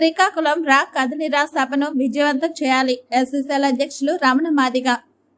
శ్రీకాకుళం రా కదలిరా సభను విజయవంతం చేయాలి. ఎస్ఎస్ఎల్ అధ్యక్షులు రమణ మాదిగ.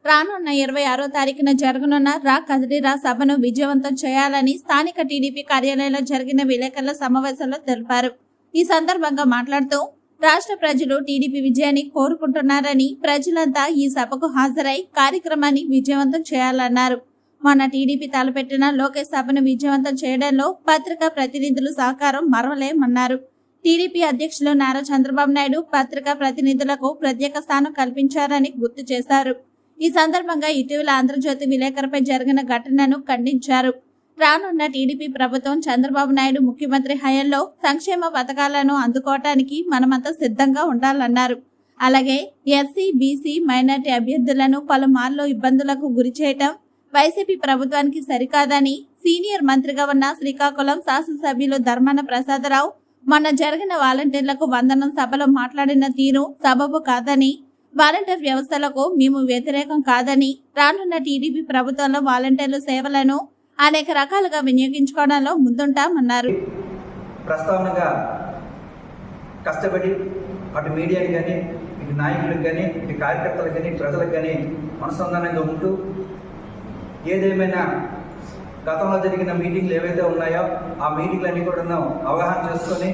రానున్న ఇరవై ఆరో తారీఖున జరగనున్న రా కదలిరా సభను విజయవంతం చేయాలని స్థానిక టీడీపీ కార్యాలయంలో జరిగిన విలేకరుల సమావేశంలో తెలిపారు. ఈ సందర్భంగా మాట్లాడుతూ రాష్ట్ర ప్రజలు టీడీపీ విజయాన్ని కోరుకుంటున్నారని ప్రజలంతా ఈ సభకు హాజరై కార్యక్రమాన్ని విజయవంతం చేయాలన్నారు. మొన్న టీడీపీ తలపెట్టిన లోకేష్ సభను విజయవంతం చేయడంలో పత్రికా ప్రతినిధులు సహకారం మరవలేమన్నారు. టీడీపీ అధ్యక్షులు నారా చంద్రబాబు నాయుడు పత్రికా ప్రతినిధులకు ప్రత్యేక స్థానం కల్పించారని గుర్తు చేశారు. ఈ సందర్భంగా ఇటీవల ఆంధ్రజ్యోతి విలేకరుపై జరిగిన ఘటనను ఖండించారు. రానున్న టీడీపీ ప్రభుత్వం చంద్రబాబు నాయుడు ముఖ్యమంత్రి హయాంలో సంక్షేమ పథకాలను అందుకోవటానికి మనమంతా సిద్ధంగా ఉండాలన్నారు. అలాగే ఎస్సీ బీసీ మైనార్టీ అభ్యర్థులను పలుమార్లు ఇబ్బందులకు గురి చేయటం వైసీపీ ప్రభుత్వానికి సరికాదని సీనియర్ మంత్రిగా ఉన్న శ్రీకాకుళం శాసనసభ్యులు ధర్మాన ప్రసాదరావు మొన్న జరిగిన వాలంటీర్లకు వందనం సభలో మాట్లాడిన తీరు సబబు కాదని వాలంటీర్ వ్యవస్థలకు మేము వ్యతిరేకం కాదని రానున్న టీడీపీ ప్రభుత్వంలో వాలంటీర్ల సేవలను అనేక రకాలుగా వినియోగించుకోవడంలో ముందుంటామన్నారు. ప్రస్తావనగా కష్టపడి అటు మీడియాకి కానీ ఇటు నాయకులకు కానీ ఇటు కార్యకర్తలకు కానీ ప్రజలకు కానీ అనుసంధానంగా ఉంటూ ఏదేమైనా గతంలో జరిగిన మీటింగ్లు ఏవైతే ఉన్నాయో ఆ మీటింగ్లన్నీ కూడాను అవగాహన చేసుకొని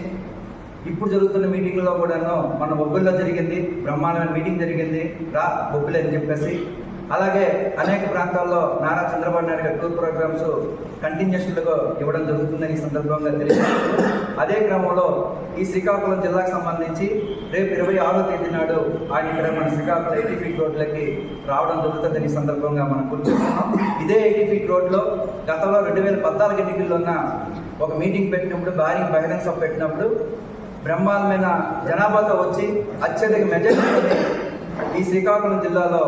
ఇప్పుడు జరుగుతున్న మీటింగ్లో కూడాను మన బొబ్బిల్లో జరిగింది బ్రహ్మాండమైన మీటింగ్ జరిగింది రా బొబ్బిలి అని చెప్పేసి. అలాగే అనేక ప్రాంతాల్లో నారా చంద్రబాబు నాయుడు గారి టూర్ ప్రోగ్రామ్స్ కంటిన్యూషన్లుగా ఇవ్వడం జరుగుతుందని ఈ సందర్భంగా తెలియజేస్తూ అదే క్రమంలో ఈ శ్రీకాకుళం జిల్లాకు సంబంధించి రేపు ఇరవై ఆరో తేదీ నాడు ఆయన ఇక్కడ మన శ్రీకాకుళం ఎయిటీ ఫీట్ రోడ్లకి రావడం జరుగుతుందని ఈ సందర్భంగా మనం గుర్తిస్తున్నాం ఇదే ఎయిటీ ఫీట్ రోడ్లో గతంలో రెండు వేల పద్నాలుగు ఎన్నికల్లో ఉన్న ఒక మీటింగ్ పెట్టినప్పుడు భారీ బహిరంగ సభ పెట్టినప్పుడు బ్రహ్మాండమైన జనాభాతో వచ్చి అత్యధిక మెజారిటీ ఈ శ్రీకాకుళం జిల్లాలో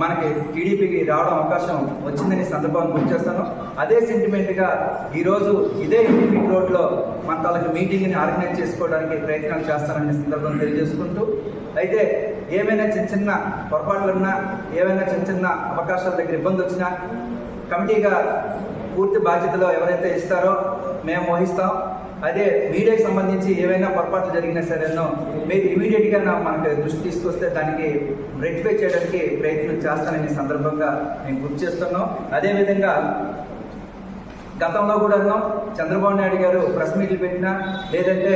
మనకి టీడీపీకి రావడం అవకాశం వచ్చిందని సందర్భాన్ని గుర్తు చేస్తాను. అదే సెంటిమెంట్గా ఈరోజు ఇదే టీడీపీ రోడ్లో మన తాలూకు మీటింగ్ని ఆర్గనైజ్ చేసుకోవడానికి ప్రయత్నాలు చేస్తానని సందర్భం తెలియజేసుకుంటూ అయితే ఏమైనా చిన్న చిన్న పొరపాట్లున్నా ఏమైనా చిన్న చిన్న అవకాశాల దగ్గర ఇబ్బంది వచ్చినా కమిటీగా పూర్తి బాధ్యతలో ఎవరైతే ఇస్తారో మేము వహిస్తాం. అదే మీడియాకి సంబంధించి ఏవైనా పొరపాట్లు జరిగినా సరేనో మీరు ఇమీడియట్గా నా మనకి దృష్టి తీసుకొస్తే దానికి రెక్టిఫై చేయడానికి ప్రయత్నం చేస్తానని సందర్భంగా మేము గుర్తు చేస్తున్నాం. అదేవిధంగా గతంలో కూడాను చంద్రబాబు నాయుడు గారు ప్రెస్ మీట్లు పెట్టినా లేదంటే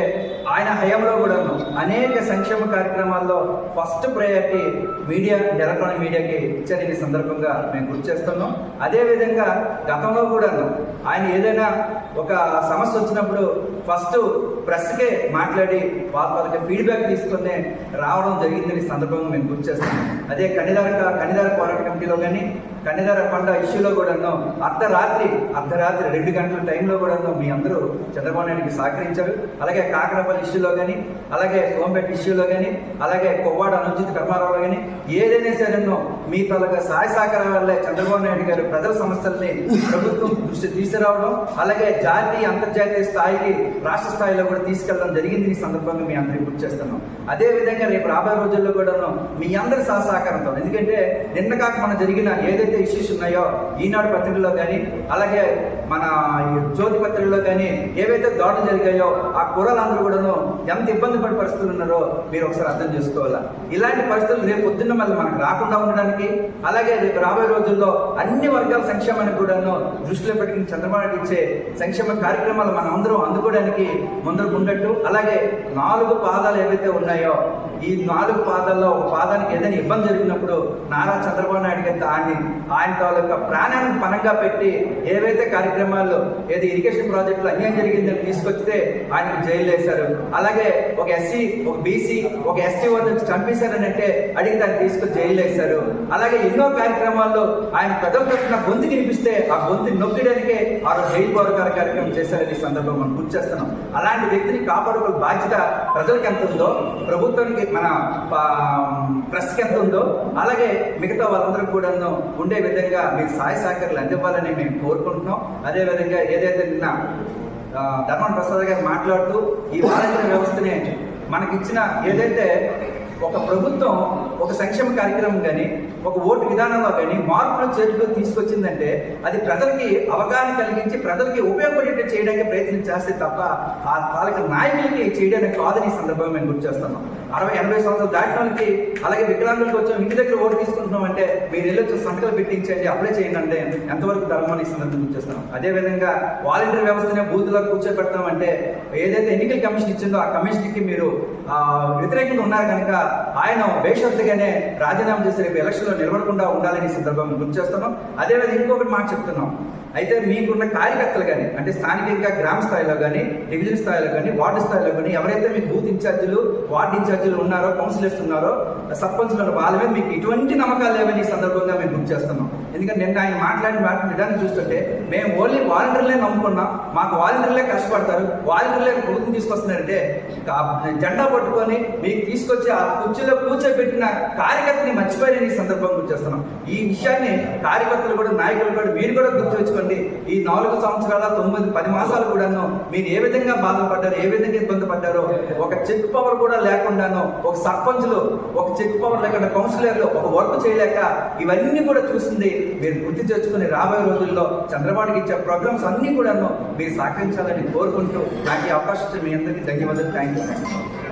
ఆయన హయాంలో కూడాను అనేక సంక్షేమ కార్యక్రమాల్లో ఫస్ట్ ప్రయారిటీ మీడియా ఎలక్ట్రానిక్ మీడియాకి ఇచ్చారని ఈ సందర్భంగా మేము గుర్తు చేస్తున్నాం. అదేవిధంగా గతంలో కూడాను ఆయన ఏదైనా ఒక సమస్య వచ్చినప్పుడు ఫస్ట్ ప్రెస్కే మాట్లాడి వాళ్ళ వాళ్ళకి ఫీడ్బ్యాక్ తీసుకొని రావడం జరిగిందని సందర్భంగా మేము గుర్తు చేస్తున్నాం. అదే కన్నిదార కన్నిదార పోరాట కమిటీలో కానీ కన్నిదార కొండ ఇష్యూలో కూడాను అర్ధరాత్రి అర్ధరాత్రి రెండు గంటల టైంలో కూడా కూడా మీ అందరూ చంద్రబాబు నాయుడికి సహకరించారు. అలాగే కాకరపల్లి ఇష్యూలో కానీ అలాగే సోంపేట ఇష్యూలో కానీ అలాగే కొవ్వాడ అనుచిత కర్మారావులో కానీ ఏదైనా సరేనో మీ తలగా సహాయ సహకారం వల్లే చంద్రబాబు నాయుడు గారు ప్రజల సమస్యల్ని ప్రభుత్వం దృష్టి తీసుకురావడం అలాగే జాతీయ అంతర్జాతీయ స్థాయికి రాష్ట్ర స్థాయిలో కూడా తీసుకెళ్ళడం జరిగింది ఈ సందర్భంగా మీ అందరికీ గుర్తు చేస్తున్నాం. అదే విధంగా రేపు రాబోయే రోజుల్లో కూడాను మీ అందరి సహ సహకారంతో ఎందుకంటే నిన్న కాక మన జరిగిన ఏదైతే ఇష్యూస్ ఉన్నాయో ఈనాడు పత్రికలో కానీ అలాగే మన ఈ జ్యోతి పత్రికలో కానీ ఏవైతే దాడులు జరిగాయో ఆ కూరలందరూ కూడాను ఎంత ఇబ్బంది పడే పరిస్థితులు ఉన్నారో మీరు ఒకసారి అర్థం చేసుకోవాలా? ఇలాంటి పరిస్థితులు రేపు పొద్దున్న మళ్ళీ మనకు రాకుండా ఉండడానికి అలాగే రేపు రాబోయే రోజుల్లో అన్ని వర్గాల సంక్షేమానికి కూడాను దృష్టిలో పెట్టుకుని చంద్రబాబు ఇచ్చే సంక్షేమ కార్యక్రమాలు మనం అందరం అందుకోవడానికి ముందరకు ఉండట్టు. అలాగే నాలుగు పాదాలు ఏవైతే ఉన్నాయో ఈ నాలుగు పాదాల్లో ఒక పాదానికి ఏదైనా ఇబ్బంది జరిగినప్పుడు నారా చంద్రబాబు నాయుడు గారి ఆయన ఆయన తాలూకా ప్రాణానికి పనంగా పెట్టి ఏవైతే కార్యక్రమాల్లో ఏదో ఇరిగేషన్ ప్రాజెక్టులు అన్యాయం జరిగిందని తీసుకొస్తే ఆయనకు జైలు వేశారు. అలాగే ఒక ఎస్సీ ఒక బీసీ ఒక ఎస్టీ వాళ్ళు చంపేశారని అంటే అడిగి దాన్ని తీసుకుని జైలు వేశారు. అలాగే ఎన్నో కార్యక్రమాల్లో ఆయన పెద్దలు పెట్టిన గొంతు వినిపిస్తే ఆ గొంతు నొక్కడానికే ఆ రోజు జైలు పోరాటాల కార్యక్రమం చేశారని సందర్భం మనం గుర్తు చేస్తున్నాం. అలాంటి వ్యక్తిని కాపాడుకోవాలి బాధ్యత ప్రజలకు ఎంత ఉందో ప్రభుత్వానికి మన ప్రెస్కి ఎంత ఉందో అలాగే మిగతా వాళ్ళందరూ కూడా ఉండే విధంగా మీకు సహాయ సహకారాలు అందివ్వాలని మేము కోరుకుంటున్నాం. అదేవిధంగా ఏదైతే నిన్న ధర్మన ప్రసాద్ గారు మాట్లాడుతూ ఈ వాలంటీర్ వ్యవస్థని మనకిచ్చిన ఏదైతే ఒక ప్రభుత్వం ఒక సంక్షేమ కార్యక్రమం కానీ ఒక ఓటు విధానంలో కానీ మార్పులు చేతిలో తీసుకొచ్చిందంటే అది ప్రజలకి అవగాహన కలిగించి ప్రజలకి ఉపయోగపడేట్టు చేయడానికి ప్రయత్నం చేస్తే తప్ప ఆ తాలూకు నాయకులకి చేయడానికి కాదని ఈ సందర్భంగా మేము గుర్తు చేస్తున్నాం. అరవై ఎనభై సంవత్సరాలు దాటిన వాళ్ళకి అలాగే వికలాంగులకు వచ్చాం ఇంటి దగ్గర ఓటు తీసుకుంటున్నాం అంటే మీరు వెళ్ళొచ్చు సంతకాలు పెట్టించండి అప్లై చేయండి అంటే ఎంతవరకు ధర్మం ఈ సందర్భంగా గుర్తు చేస్తున్నాం. అదేవిధంగా వాలంటీర్ వ్యవస్థనే బూత్లో కూర్చోబెడతామంటే ఏదైతే ఎన్నికల కమిషన్ ఇచ్చిందో ఆ కమిషన్కి మీరు వ్యతిరేకంగా ఉన్నారు కనుక ఆయన బేషరతుగానే రాజీనామా చేసి రేపు ఎలక్షన్లో నిలబడకుండా ఉండాలని ఈ సందర్భంగా గుర్తు చేస్తున్నాం. అదేవిధంగా ఇంకొకటి మాట చెప్తున్నాం. అయితే మీకున్న కార్యకర్తలు కానీ అంటే స్థానికంగా గ్రామ స్థాయిలో కానీ డివిజన్ స్థాయిలో కానీ వార్డు స్థాయిలో కానీ ఎవరైతే మీకు బూత్ ఇన్ఛార్జీలు వార్డు ఇన్ఛార్జీలు ఉన్నారో కౌన్సిలర్స్ ఉన్నారో సర్పంచ్లు ఉన్నారో వాళ్ళ మీద మీకు ఎటువంటి నమ్మకాలు లేవని ఈ సందర్భంగా మేము గుర్తు చేస్తున్నాం. ఎందుకంటే నిన్న ఆయన మాట్లాడిన మాట విధానం చూస్తుంటే మేము ఓన్లీ వాలంటీర్లే నమ్ముకున్నాం. మాకు వాలంటీర్లే కష్టపడతారు. వాలంటీర్లే ప్రభుత్వం తీసుకొస్తున్నారంటే జెండా పట్టుకొని మీకు తీసుకొచ్చి ఆ కుర్చీలో కూర్చోబెట్టిన కార్యకర్తని మర్చిపోయిన ఈ సందర్భంగా గుర్తు చేస్తున్నాం. ఈ విషయాన్ని కార్యకర్తలు కూడా నాయకులు కూడా మీరు కూడా గుర్తు తెచ్చుకోండి ఈ నాలుగు సంవత్సరాల తొమ్మిది పది మాసాలు కూడాను మీరు ఏ విధంగా బాధపడ్డారు ఏ విధంగా ఇబ్బంది పడ్డారో ఒక చెక్ పవర్ కూడా లేకుండాను ఒక సర్పంచ్లు ఒక చెక్ పవర్ లేకుండా కౌన్సిలర్లు ఒక వర్క్ చేయలేక ఇవన్నీ కూడా చూసింది మీరు గుర్తు తెచ్చుకుని రాబోయే రోజుల్లో చంద్రబాబుకి ఇచ్చే ప్రోగ్రామ్స్ అన్ని కూడాను మీరు సహకరించాలని కోరుకుంటూ నాకు ఈ అవకాశం మీ అందరికీ ధన్యవాదాలు. Thank you